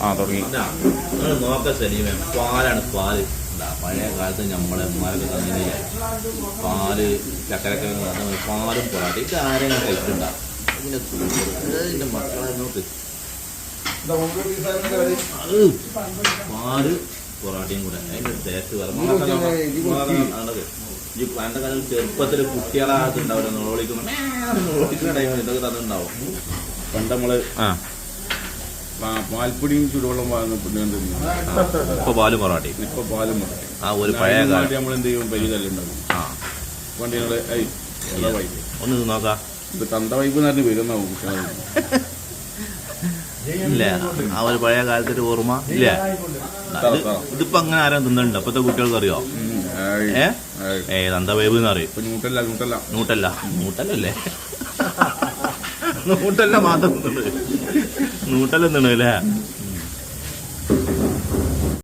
ആ തുടങ്ങി. നിങ്ങൾ നോക്ക സലീമേ പാലാണ് പാൽ. പഴയ കാലത്ത് നമ്മളെ ഉമ്മാരൊക്കെ തന്നില്ല പാൽ ചക്കരക്ക പാലും പൊറാട്ട ഇത് ആരെങ്കിലും കഴിച്ചിട്ടുണ്ടാ? ഇതിന്റെ സൂപ്പർ ഇതിന്റെ മക്കളെ നോക്ക്. അത് പാൽ പൊറാട്ടയും കൂടെ. അതിന്റെ ടേസ്റ്റ് ഈ പണ്ട കാലം ചെറുപ്പത്തിൽ കുട്ടികളാകത്തുണ്ടാവില്ല നോളിക്കുന്ന നോളിക്കുന്ന ടൈമിൽ ഇതൊക്കെ തന്നിട്ടുണ്ടാവും. പണ്ട് നമ്മൾ ആ. പാൽപ്പൊടിയും വാങ്ങുന്ന വാങ്ങുന്നുണ്ട് ഇപ്പൊ പാലും മൊറാട്ടി ഇപ്പൊ പാലും മൊറാട്ടി ആ ഒരു പഴയ കാലം. നമ്മൾ എന്ത് ചെയ്യും? പരിതല്ലുണ്ടാവും ആ. പണ്ട് ഞങ്ങൾ വൈബ് ഒന്ന് ഇത് നോക്കാം. ഇത് തന്ത വൈബ് എന്ന് പറഞ്ഞ് വരുന്നാവും ഇല്ല. ആ ഒരു പഴയ കാലത്തെ ഓർമ്മ. ഇല്ല. ഇത് ഇതിപ്പോ അങ്ങനെ ആരും തിന്നുന്നുണ്ട് അപ്പത്തെ കുട്ടികൾക്ക് അറിയോ ഏ? തന്ത വേവ് എന്ന് അറിയും നൂട്ടല്ല നൂട്ടല്ല നൂട്ടല്ല നൂട്ടല്ലല്ലേ നൂട്ടല്ല മാത്രം. നൂട്ടല്ല തിന്നണല്ലേ